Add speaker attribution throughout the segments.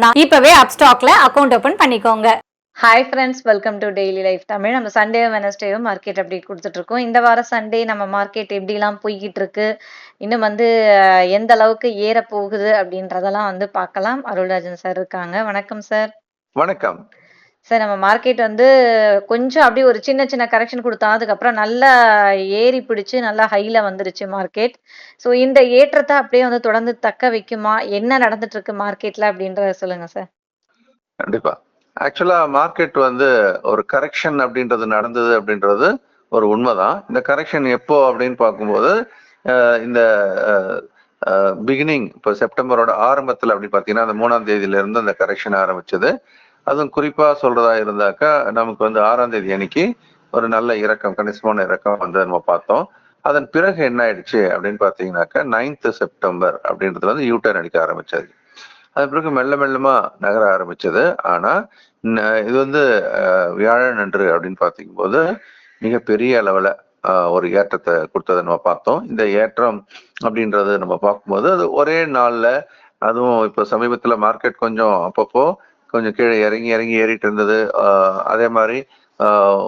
Speaker 1: மட்டும்தான் இப்பவே அப்ஸ்டாக்ல அக்கவுண்ட் ஓபன் பண்ணிக்கோங்க. Hi friends welcome to daily life Tamil. நம்ம சண்டே வெனஸ்டேவும் மார்க்கெட் அப்டேட் கொடுத்துட்டு இருக்கோம் இந்த வாரம் சண்டே நம்ம மார்க்கெட் எப்படிலாம் போய்கிட்டு இருக்கு இன்னும் வந்து எந்த அளவுக்கு ஏற போகுது அப்படின்றதெல்லாம் வந்து பார்க்கலாம். அருள்ராஜன் சார் இருக்காங்க. வணக்கம் சார்
Speaker 2: வணக்கம்.
Speaker 1: சார் நம்ம மார்க்கெட் வந்து கொஞ்சம் அப்படியே ஒரு சின்ன சின்ன கரெக்ஷன் கொடுத்தா அதுக்கப்புறம் நல்லா ஏறி பிடிச்சு நல்லா ஹையில வந்துருச்சு மார்க்கெட் ஸோ இந்த ஏற்றத்தை அப்படியே வந்து தொடர்ந்து தக்க வைக்குமா? என்ன நடந்துட்டு இருக்கு மார்க்கெட்ல அப்படின்றத சொல்லுங்க சார்
Speaker 2: கண்டிப்பா. ஆக்சுவலா மார்க்கெட் வந்து ஒரு கரெக்ஷன் அப்படின்றது நடந்தது அப்படின்றது ஒரு உண்மைதான். இந்த கரெக்ஷன் எப்போ அப்படின்னு பார்க்கும்போது இந்த பிகினிங் இப்போ செப்டம்பரோட ஆரம்பத்தில் அப்படி பார்த்தீங்கன்னா அந்த மூணாம் தேதியிலிருந்து அந்த கரெக்ஷன் ஆரம்பிச்சது. அதுவும் குறிப்பா சொல்றதா இருந்தாக்கா நமக்கு வந்து ஆறாம் தேதி அன்னைக்கு ஒரு நல்ல இறக்கம் கணிசமான இறக்கம் வந்து நம்ம பார்த்தோம். அதன் பிறகு என்ன ஆயிடுச்சு அப்படின்னு பார்த்தீங்கன்னாக்கா நைன்த் செப்டம்பர் அப்படின்றதுல வந்து யூட்டர்ன் அடிக்க ஆரம்பிச்சது. அதன் பிறகு மெல்ல மெல்லமா நகர ஆரம்பிச்சது. ஆனா இது வந்து அஹ், வியாழன் அன்று அப்படின்னு பார்க்கும்போது மிகப்பெரிய அளவுல ஒரு ஏற்றத்தை கொடுத்ததை நம்ம பார்த்தோம். இந்த ஏற்றம் அப்படின்றது நம்ம பார்க்கும்போது அது ஒரே நாள்ல அதுவும் இப்போ சமீபத்துல மார்க்கெட் கொஞ்சம் அப்பப்போ கொஞ்சம் கீழே இறங்கி இறங்கி ஏறிட்டு இருந்தது. அதே மாதிரி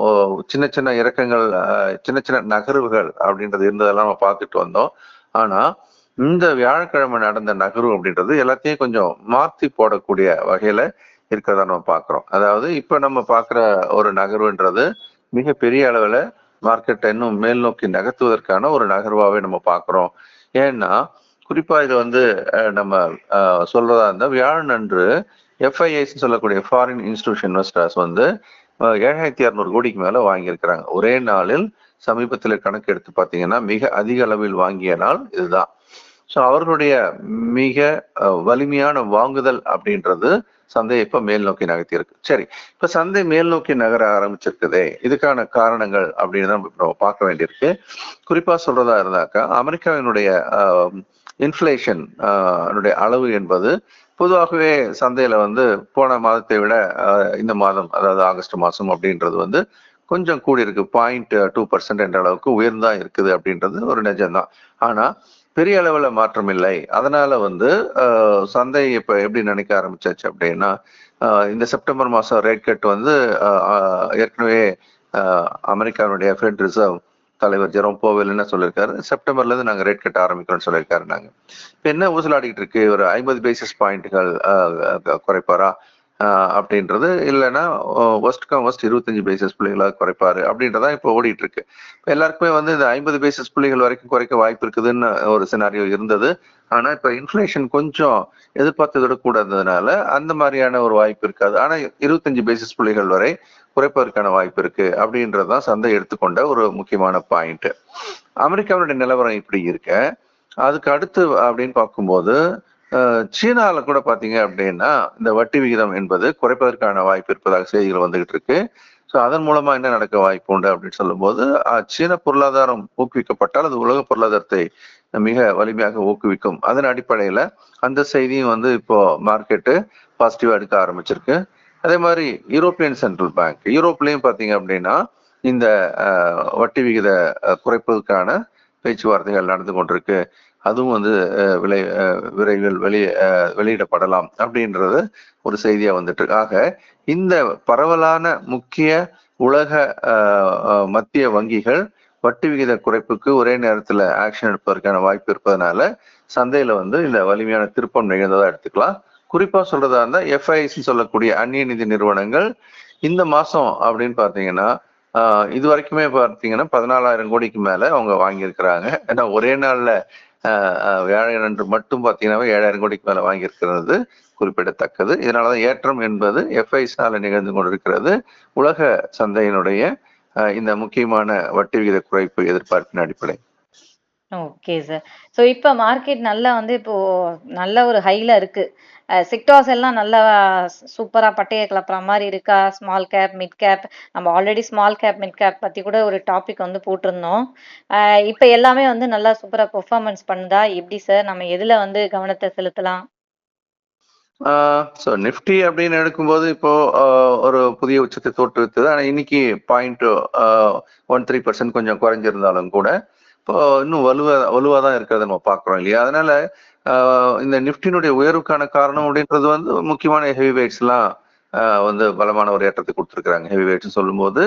Speaker 2: ஓ- சின்ன சின்ன இறக்கங்கள் அஹ், சின்ன சின்ன நகர்வுகள் அப்படின்றது இருந்ததெல்லாம் நம்ம பார்த்துட்டு வந்தோம். ஆனா இந்த வியாழக்கிழமை நடந்த நகர்வு அப்படின்றது எல்லாத்தையும் கொஞ்சம் மாத்தி போடக்கூடிய வகையில இருக்கிறதா நம்ம பார்க்குறோம். அதாவது இப்ப நம்ம பார்க்குற ஒரு நகர்வுன்றது மிக பெரிய அளவுல மார்க்கெட்டை இன்னும் மேல் நோக்கி நகர்த்துவதற்கான ஒரு நகர்வாவே நம்ம பார்க்குறோம். ஏன்னா குறிப்பா இது வந்து நம்ம அஹ், சொல்றதா இருந்தா வியாழன் அன்று எஃப்ஐஐஸ் சொல்லக்கூடிய ஃபாரின் இன்ஸ்டிடியூஷன் இன்வெஸ்டர்ஸ் வந்து ஏழாயிரத்தி இரநூறு கோடிக்கு மேல வாங்கியிருக்கிறாங்க. ஒரே நாளில் சமீபத்தில் கணக்கு எடுத்து பார்த்தீங்கன்னா மிக அதிக அளவில் வாங்கிய நாள் இதுதான். ஸோ அவர்களுடைய மிக அஹ், வலிமையான வாங்குதல் அப்படின்றது சந்தையை இப்போ மேல் நோக்கி நகர்த்தியிருக்கு. சரி இப்ப சந்தை மேல் நோக்கி நகர ஆரம்பிச்சிருக்குதே இதுக்கான காரணங்கள் அப்படின்னு தான் நம்ம பார்க்க வேண்டியிருக்கு. குறிப்பா சொல்றதா இருந்தாக்கா அமெரிக்காவினுடைய இன்ஃப்ளேஷன் uh, அளவு என்பது பொதுவாகவே சந்தையில் வந்து போன மாதத்தை விட uh, இந்த மாதம் அதாவது ஆகஸ்ட் மாதம் அப்படின்றது வந்து கொஞ்சம் கூடி இருக்கு பாயிண்ட் டூ பர்சன்ட் என்ற அளவுக்கு உயர்ந்தா இருக்குது அப்படின்றது ஒரு நிஜம்தான். ஆனால் பெரிய அளவில் மாற்றம் இல்லை. அதனால வந்து uh, சந்தை இப்போ எப்படி நினைக்க ஆரம்பிச்சாச்சு அப்படின்னா இந்த செப்டம்பர் மாதம் ரேட் கட் வந்து ஏற்கனவே அமெரிக்காவுடைய ஃபெட் ரிசர்வ் தலைவர் ஜெரோம் போவேல் என்ன சொல்லியிருக்காரு? செப்டம்பர்ல இருந்து நாங்க ரேட் கட்ட ஆரம்பிக்கிறோம்னு சொல்லியிருக்காரு நாங்க. இப்ப என்ன ஊசலாடிக்கிட்டு இருக்கு? ஒரு ஐம்பது பேசிஸ் பாயிண்ட்கள் குறைப்பாரா? அப்படின்றது. இல்லைன்னா ஒஸ்ட் கம் ஒஸ்ட் இருபத்தஞ்சு பேசிஸ் புள்ளிகளாக குறைப்பாரு. அப்படின்றதான் இப்போ ஓடிட்டு இருக்கு இப்போ எல்லாருக்குமே வந்து இந்த ஐம்பது பேசிஸ் புள்ளிகள் வரைக்கும் குறைக்க வாய்ப்பு இருக்குதுன்னு ஒரு சினாரியோ இருந்தது. ஆனா இப்ப இன்ஃப்ளேஷன் கொஞ்சம் எதிர்பார்த்ததோட கூட இருந்ததுனால அந்த மாதிரியான ஒரு வாய்ப்பு இருக்காது. ஆனா இருபத்தஞ்சு பேசிஸ் புள்ளிகள் வரை குறைப்பதற்கான வாய்ப்பு இருக்கு அப்படின்றதுதான் சந்தை எடுத்துக்கொண்ட ஒரு முக்கியமான பாயிண்ட் அமெரிக்காவுடைய நிலவரம் இப்படி இருக்க. அதுக்கு அடுத்து அப்படின்னு பார்க்கும்போது சீனாவில் சீனால கூட பாத்தீங்க அப்படின்னா இந்த வட்டி விகிதம் என்பது குறைப்பதற்கான வாய்ப்பு இருப்பதாக செய்திகள் வந்துகிட்டு இருக்கு. ஸோ அதன் மூலமா என்ன நடக்க வாய்ப்பு உண்டு அப்படின்னு சொல்லும்போது சீன பொருளாதாரம் ஊக்குவிக்கப்பட்டால் அது உலக பொருளாதாரத்தை மிக வலிமையாக ஊக்குவிக்கும். அதன் அடிப்படையில அந்த செய்தியும் வந்து இப்போ மார்க்கெட்டு பாசிட்டிவாக எடுக்க ஆரம்பிச்சிருக்கு. அதே மாதிரி யூரோப்பியன் சென்ட்ரல் பேங்க் யூரோப்லயும் பாத்தீங்க அப்படின்னா இந்த வட்டி விகித குறைப்பதற்கான பேச்சுவார்த்தைகள் நடந்து கொண்டிருக்கு. அதுவும் வந்து அஹ், விரைவில் வெளியே வெளியிடப்படலாம் அப்படின்றது ஒரு செய்தியா வந்துட்டு இருக்கு. ஆக இந்த பரவலான முக்கிய உலக அஹ், மத்திய வங்கிகள் வட்டி விகித குறைப்புக்கு ஒரே நேரத்துல ஆக்ஷன் எடுப்பதற்கான வாய்ப்பு இருப்பதனால சந்தையில வந்து இந்த வலிமையான திருப்பம் நிகழ்ந்ததா எடுத்துக்கலாம். குறிப்பா சொல்றதா இருந்தா எஃப்ஐஸ் சொல்லக்கூடிய அந்நிய நிதி நிறுவனங்கள் இந்த மாசம் அப்படின்னு பாத்தீங்கன்னா ஆஹ் இது வரைக்குமே பார்த்தீங்கன்னா பதினாலாயிரம் கோடிக்கு மேல அவங்க வாங்கியிருக்கிறாங்க. ஏன்னா ஒரே நாள்ல வியாழன் அன்று மட்டும் பார்த்தீங்கன்னா ஏழாயிரம் கோடிக்கு மேல வாங்கியிருக்கிறது குறிப்பிடத்தக்கது. இதனாலதான் ஏற்றம் என்பது எஃப்ஐஸ்னால நிகழ்ந்து கொண்டிருக்கிறது. உலக சந்தையினுடைய இந்த முக்கியமான வட்டி விகித குறைப்பு எதிர்பார்ப்பின் அடிப்படை.
Speaker 3: Okay sir. ஸோ இப்ப மார்க்கெட் நல்லா வந்து இப்போ நல்ல ஒரு ஹைல இருக்கு. அ செக்டார்ஸ் எல்லாம் நல்லா சூப்பரா பட்டைய கிளப்புற மாரி இருக்கா? ஸ்மால் கேப், மிட் கேப் நம்ம already small cap, mid cap பத்தி கூட ஒரு டாபிக் வந்து போட்டிருந்தோம். அ இப்ப எல்லாமே வந்து நல்லா சூப்பரா பெர்ஃபார்மன்ஸ் பண்ணுதா? எப்படி சார்? நம்ம எதுல வந்து கவனத்த செலுத்தலாம்?
Speaker 2: ஸோ நிஃப்டி அப்படின்னு எடுக்கும்போது இப்போ ஆ, ஒரு புதிய உச்சத்தை தோற்றுவித்தது ஆனால் இன்னைக்கு பாயிண்ட் ஒன் த்ரீ பர்சன்ட் கொஞ்சம் குறைஞ்சிருந்தாலும் கூட இன்னும் வலுவா வலுவா தான் இருக்கிறத நம்ம பார்க்குறோம் இல்லையா? அதனால இந்த நிப்டினுடைய உயர்வுக்கான காரணம் அப்படின்றது வந்து முக்கியமான ஹெவி வெயிட்ஸ்லாம் வந்து பலமான ஒரு ஏற்றத்தை கொடுத்துருக்குறாங்க. ஹெவி வெயிட்ஸ் சொல்லும்போது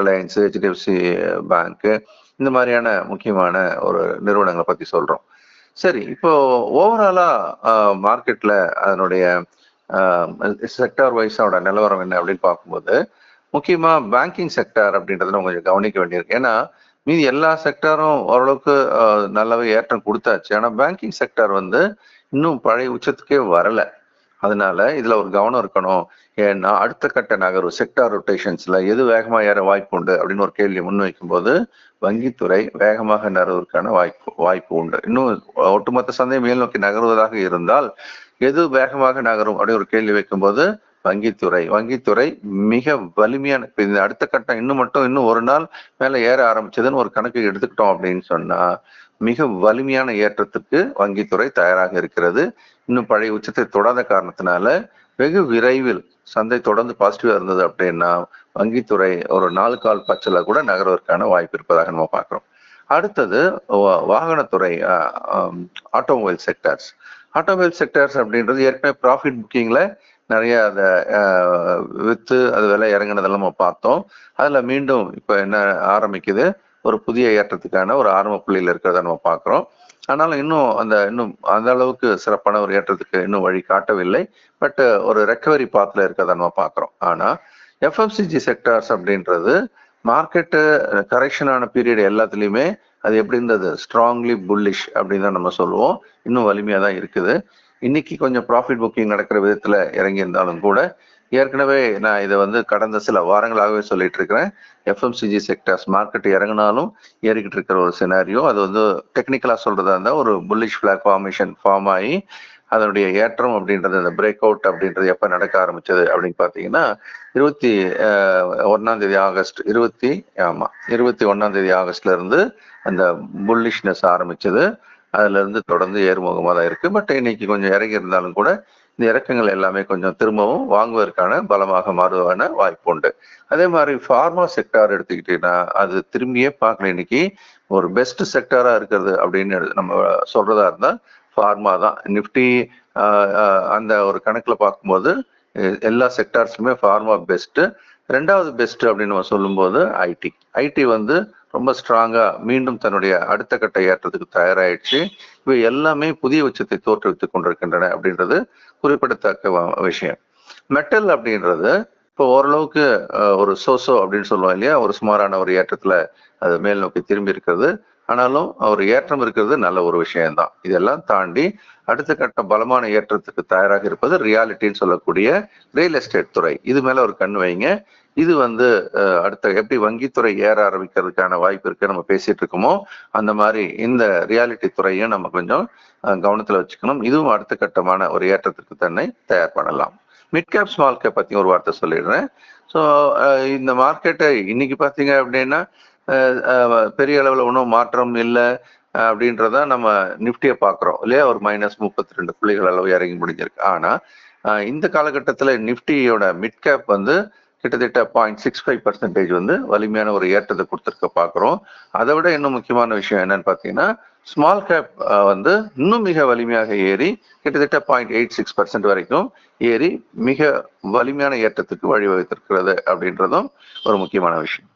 Speaker 2: ரிலையன்ஸ் ஹெச்டிஎஃப்சி பேங்க்கு இந்த மாதிரியான முக்கியமான ஒரு நிறுவனங்களை பத்தி சொல்றோம். சரி இப்போ ஓவராலா மார்க்கெட்ல அதனுடைய செக்டார் அதோட நிலவரம் என்ன அப்படின்னு பார்க்கும்போது முக்கியமா பேங்கிங் செக்டார் அப்படின்றத நம்ம கொஞ்சம் கவனிக்க வேண்டியிருக்கு. ஏன்னா மீதி எல்லா செக்டாரும் ஓரளவுக்கு நல்லாவே ஏற்றம் கொடுத்தாச்சு. ஆனால் பேங்கிங் செக்டார் வந்து இன்னும் பழைய உச்சத்துக்கே வரல. அதனால இதுல ஒரு கவனம் இருக்கணும். ஏன்னா அடுத்த கட்ட நகர்வு செக்டார் ரொட்டேஷன்ஸ்ல எது வேகமா ஏற வாய்ப்பு உண்டு அப்படின்னு ஒரு கேள்வி முன்வைக்கும் போது வங்கித்துறை வேகமாக நகர்வதற்கான வாய்ப்பு வாய்ப்பு உண்டு. இன்னும் ஒட்டுமொத்த சந்தை மேல் நோக்கி நகர்வதாக இருந்தால் எது வேகமாக நகரும் அப்படின்னு ஒரு கேள்வி வைக்கும்போது வங்கித்துறை. வங்கித்துறை மிக வலிமையான இந்த அடுத்த கட்டம் இன்னும் மட்டும் இன்னும் ஒரு நாள் மேல ஏற ஆரம்பிச்சதுன்னு ஒரு கணக்கு எடுத்துக்கிட்டோம் அப்படின்னு சொன்னா மிக வலிமையான ஏற்றத்துக்கு வங்கித்துறை தயாராக இருக்கிறது. இன்னும் பழைய உச்சத்தை தொடாத காரணத்தினால வெகு விரைவில் சந்தை தொடர்ந்து பாசிட்டிவா இருந்தது அப்படின்னா வங்கித்துறை ஒரு நாலு கால் பச்சல கூட நகர்வதற்கான வாய்ப்பு இருப்பதாக நம்ம பார்க்கிறோம். அடுத்தது வாகனத்துறை ஆட்டோமொபைல் செக்டர்ஸ் ஆட்டோமொபைல் செக்டர்ஸ் அப்படின்றது ஏற்கனவே ப்ராஃபிட் புக்கிங்ல நிறைய அதை ஆஹ், வித்து அது விலை இறங்குனதெல்லாம் நம்ம பார்த்தோம். அதுல மீண்டும் இப்போ என்ன ஆரம்பிக்குது? ஒரு புதிய ஏற்றத்துக்கான ஒரு ஆரம்ப புள்ளியில இருக்கிறத நம்ம பார்க்குறோம். ஆனாலும் இன்னும் அந்த இன்னும் அந்த அளவுக்கு சிறப்பான ஒரு ஏற்றத்துக்கு இன்னும் வழி காட்டவில்லை. பட் ஒரு ரெக்கவரி பாத்துல இருக்கிறத நம்ம பார்க்குறோம். ஆனா எஃப்எம்சிஜி செக்டார்ஸ் அப்படின்றது மார்க்கெட்டு கரெக்ஷனான பீரியட் எல்லாத்துலயுமே அது எப்படி இருந்தது? ஸ்ட்ராங்லி புல்லிஷ் அப்படின்னு தான் நம்ம சொல்லுவோம். இன்னும் வலிமையா தான் இருக்குது. இன்னைக்கு கொஞ்சம் ப்ராஃபிட் புக்கிங் நடக்கிற விதத்துல இறங்கி இருந்தாலும் கூட ஏற்கனவே நான் இதை வந்து கடந்த சில வாரங்களாகவே சொல்லிட்டு இருக்கிறேன். எஃப்எம்சிஜி செக்டர்ஸ் மார்க்கெட் இறங்கினாலும் ஏறிக்கிட்டு இருக்கிற ஒரு சினாரியோ அது வந்து டெக்னிக்கலா சொல்றதா இருந்தா ஒரு புல்லிஷ் பிளாக் ஃபார்மேஷன் ஃபார்ம் ஆகி அதனுடைய ஏற்றம் அப்படின்றது அந்த பிரேக் அவுட் அப்படின்றது எப்ப நடக்க ஆரம்பிச்சது அப்படின்னு பாத்தீங்கன்னா இருபத்தி ஒன்னாம் தேதி ஆகஸ்ட் இருபத்தி ஆமா இருபத்தி ஒன்னாம் தேதி ஆகஸ்ட்ல இருந்து அந்த புல்லிஷ்னஸ் ஆரம்பிச்சது. அதுல இருந்து தொடர்ந்து ஏறுமுகமாக தான் இருக்கு. பட் இன்னைக்கு கொஞ்சம் இறங்கி இருந்தாலும் கூட இந்த இறக்கங்கள் எல்லாமே கொஞ்சம் திரும்பவும் வாங்குவதற்கான பலமாக மாறுவான வாய்ப்பு உண்டு. அதே மாதிரி ஃபார்மா செக்டார் எடுத்துக்கிட்டீங்கன்னா அது திரும்பியே பார்க்கல. இன்னைக்கு ஒரு பெஸ்ட் செக்டாரா இருக்கிறது அப்படின்னு நம்ம சொல்றதா இருந்தா ஃபார்மா தான். நிஃப்டி அந்த ஒரு கணக்குல பார்க்கும்போது எல்லா செக்டார்ஸுமே ஃபார்மா பெஸ்ட் ரெண்டாவது பெஸ்ட் அப்படின்னு நம்ம சொல்லும்போது ஐடி ஐடி வந்து ரொம்ப ஸ்ட்ராங்கா மீண்டும் தன்னுடைய அடுத்த கட்ட ஏற்றத்துக்கு தயாராயிடுச்சு. இவை எல்லாமே புதிய உச்சத்தை தோற்றுவித்துக் கொண்டிருக்கின்றன அப்படின்றது குறிப்பிடத்தக்க விஷயம். மெட்டல் அப்படின்றது இப்போ ஓரளவுக்கு ஒரு சோசோ அப்படின்னு சொல்லுவோம் இல்லையா? ஒரு சுமாரான ஒரு ஏற்றத்துல அது மேல் நோக்கி திரும்பி இருக்கிறது. ஆனாலும் ஒரு ஏற்றம் இருக்கிறது நல்ல ஒரு விஷயம்தான். இதெல்லாம் தாண்டி அடுத்த கட்ட பலமான ஏற்றத்துக்கு தயாராக இருப்பது ரியாலிட்டின்னு சொல்லக்கூடிய ரியல் எஸ்டேட் துறை. இது மேல ஒரு கண் வைங்க. இது வந்து அடுத்த எப்படி வங்கித்துறை ஏற ஆரம்பிக்கிறதுக்கான வாய்ப்பு இருக்கு நம்ம பேசிட்டு இருக்கோமோ அந்த மாதிரி இந்த ரியாலிட்டி துறையும் நம்ம கொஞ்சம் கவனத்துல வச்சுக்கணும். இதுவும் அடுத்த கட்டமான ஒரு ஏற்றத்திற்கு தன்னை தயார் பண்ணலாம். மிட் கேப் ஸ்மால் கேப் பத்தி ஒரு வார்த்தை சொல்லிடுறேன். ஸோ இந்த மார்க்கெட்டை இன்னைக்கு பார்த்தீங்க அப்படின்னா பெரிய அளவில் ஒன்றும் மாற்றம் இல்லை அப்படின்றத நம்ம நிஃப்டியை பார்க்குறோம் இல்லையா? ஒரு மைனஸ் முப்பத்தி ரெண்டு புள்ளிகள் அளவு இறங்கி முடிஞ்சிருக்கு. ஆனா இந்த காலகட்டத்தில் நிஃப்டியோட மிட் கேப் வந்து கிட்டத்தட்ட பாயிண்ட் சிக்ஸ் ஃபைவ் பர்சன்டேஜ் வந்து வலிமையான ஒரு ஏற்றத்தை கொடுத்துருக்க பார்க்குறோம். அதை விட இன்னும் முக்கியமான விஷயம் என்னன்னு பார்த்தீங்கன்னா ஸ்மால் கேப் வந்து இன்னும் மிக வலிமையாக ஏறி கிட்டத்தட்ட பாயிண்ட் எயிட் சிக்ஸ் பர்சன்ட் வரைக்கும் ஏறி மிக வலிமையான ஏற்றத்துக்கு வழிவகுத்திருக்கிறது அப்படின்றதும் ஒரு முக்கியமான விஷயம்.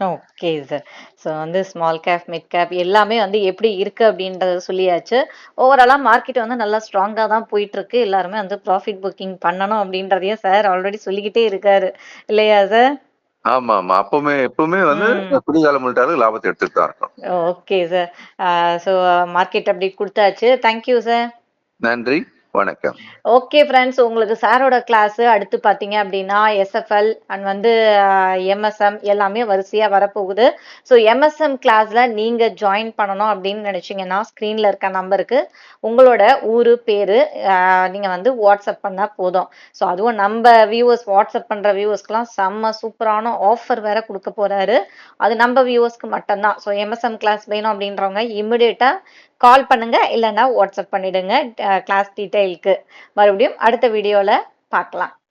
Speaker 3: Okay sir. ஸோ வந்து ஸ்மால் கேப், மிட் கேப் எல்லாமே வந்து எப்படி இருக்கு அப்படின்றத சொல்லியாச்சு. ஓவராலா மார்க்கெட் வந்து நல்லா ஸ்ட்ராங்கா தான் போயிட்டுருக்கு. எல்லாருமே வந்து ப்ராஃபிட் புக்கிங் பண்ணணும் அப்படின்றதையும் சார் ஆல்ரெடி சொல்லிக்கிட்டே இருக்காரு. இல்லையா சார்?
Speaker 2: ஆமா ஆமா அப்பவுமே எப்பவுமே வந்து
Speaker 3: ம்.
Speaker 2: குடிகால முதலீட்டாளர்கள் லாபத்தை எடுத்துட்டு தான் இருக்கணும்
Speaker 3: ஓகே சார். அ so market update குடுத்தாச்சு. Thank you sir.
Speaker 2: நன்றி வணக்கம்.
Speaker 3: ஓகே ஃப்ரெண்ட்ஸ் உங்களுக்கு சாரோட கிளாஸ் அடுத்து பார்த்தீங்க அப்படின்னா எஸ்எஃப்எல் அண்ட் வந்து எம்எஸ்எம் எல்லாமே வரிசையா வரப்போகுது. ஸோ எம்எஸ்எம் கிளாஸில் நீங்கள் ஜாயின் பண்ணணும் அப்படின்னு நினைச்சீங்கன்னா ஸ்க்ரீனில் இருக்க நம்பருக்கு உங்களோட ஊரு பேர் நீங்கள் வந்து வாட்ஸ்அப் பண்ணால் போதும். ஸோ அதுவும் நம்ம வியூவர்ஸ் வாட்ஸ்அப் பண்ற வியூவர்ஸ்க்குலாம் செம்ம சூப்பரான ஆஃபர் வேற கொடுக்க போறாரு. அது நம்ம வியூவர்ஸ்க்கு மட்டும்தான். ஸோ எம்எஸ்எம் கிளாஸ் வேணும் அப்படின்றவங்க இமிடியேட்டா கால் பண்ணுங்க இல்லைன்னா வாட்ஸ்அப் பண்ணிடுங்க கிளாஸ் டீட்டெயிலுக்கு மறுபடியும் அடுத்த வீடியோவில் பார்க்கலாம்.